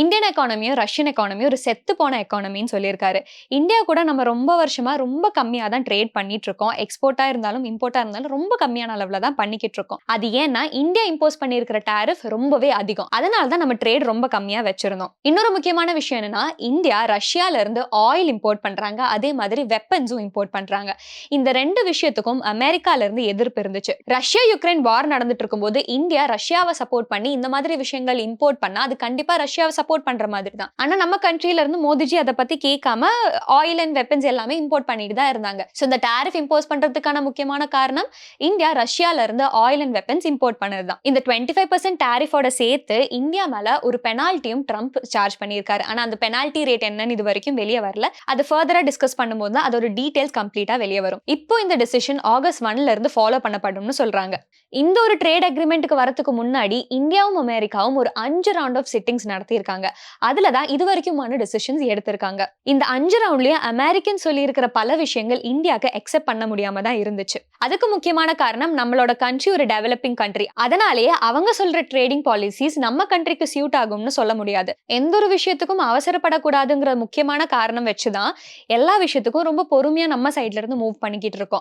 Indian எக்கானமியும் Russian எக்கானமியும் ஒரு செத்து போன எக்கானமின்னு சொல்லியிருக்காரு. இந்தியா கூட நம்ம ரொம்ப வருஷமா ரொம்ப கம்மியாக தான் ட்ரேட் பண்ணிட்டு இருக்கோம் எக்ஸ்போர்ட்டாக இருந்தாலும் இம்போர்ட்டாக இருந்தாலும் ரொம்ப கம்மியான அளவில் தான் பண்ணிக்கிட்டு இருக்கோம் அது ஏன்னா இந்தியா இம்போஸ் பண்ணியிருக்கிற டேரிஃப் ரொம்பவே அதிகம். அதனால தான் நம்ம ட்ரேட் ரொம்ப கம்மியாக வச்சிருந்தோம். இன்னொரு முக்கியமான விஷயம் என்னன்னா இந்தியா ரஷ்யால இருந்து ஆயில் இம்போர்ட் பண்றாங்க. அதே மாதிரி வெப்பன்ஸும் இம்போர்ட் பண்றாங்க. இந்த ரெண்டு விஷயத்துக்கும் அமெரிக்கால இருந்து எதிர்ப்பு இருந்துச்சு. ரஷ்யா யுக்ரைன் வார் நடந்துட்டு இருக்கும்போது இந்தியா ரஷ்யாவை சப்போர்ட் பண்ணி இந்த மாதிரி விஷயங்கள் இம்போர்ட் பண்ணா அது கண்டிப்பா ரஷ்யாவை சப்போர்ட் பண்ற மாதிரி தான் ஆனா நம்ம கண்ட்ரில இருந்து மோதிஜி அதை பத்தி கேட்காம ஆயில் அண்ட் வெப்பன்ஸ் எல்லாமே இம்போர்ட் பண்ணிட்டு தான் இருந்தாங்க. ஸோ இந்த டேரிஃப் இம்போஸ் பண்றதுக்கான முக்கியமான காரணம் இந்தியா ரஷ்யால இருந்து ஆயில் அண்ட் வெப்பன்ஸ் இம்போர்ட் பண்ணது தான் இந்த டுவெண்ட்டி ஃபைவ் பர்சன்ட் டேரிஃபோட சேர்த்து இந்தியா மேல ஒரு பெனால்ட்டியும் ட்ரம்ப் சார்ஜ் பண்ணியிருக்காரு. ஆனா அந்த பெனால்ட்டி ரேட் என்னன்னு இது வரைக்கும் வெளியே வரல. அது ஃபர்தரா டிஸ்கஸ் பண்ணும்போது தான் அதோட டீடைல்ஸ் கம்ப்ளீட்டா வெளியே வரும். இப்போ இந்த டிசிஷன் ஆகஸ்ட் ஒன்ல இருந்து ஃபாலோ பண்ணப்படும்னு சொல்றாங்க. இந்த ஒரு ட்ரேட் அக்ரிமெண்ட்டுக்கு வரதுக்கு முன்னாடி இந்தியாவும் அமெரிக்காவும் ஒரு அஞ்சு ரவுண்ட் ஆஃப் சிட்டிங்ஸ் நடத்தியிருக்காங்க. அதுல தான் இது வரைக்குமான டெசிஷன்ஸ் எடுத்திருக்காங்க. இந்த அஞ்சு ரவுண்ட்லயும் அமெரிக்கன் சொல்லியிருக்கிற பல விஷயங்கள் இந்தியாவுக்கு அக்செப்ட் பண்ண முடியாம தான் இருந்துச்சு. அதுக்கு முக்கியமான காரணம் நம்மளோட கண்ட்ரி ஒரு டெவலப்பிங் கண்ட்ரி அதனாலேயே அவங்க சொல்ற ட்ரேடிங் பாலிசிஸ் நம்ம கண்ட்ரிக்கு சியூட் ஆகும்னு சொல்ல முடியாது. எந்த ஒரு விஷயத்துக்கும் அவசரப்படக்கூடாதுங்கிற முக்கியமான காரணம் வச்சுதான் எல்லா விஷயத்துக்கும் ரொம்ப பொறுமையா நம்ம சைட்ல இருந்து மூவ் பண்ணிக்கிட்டு இருக்கோம்.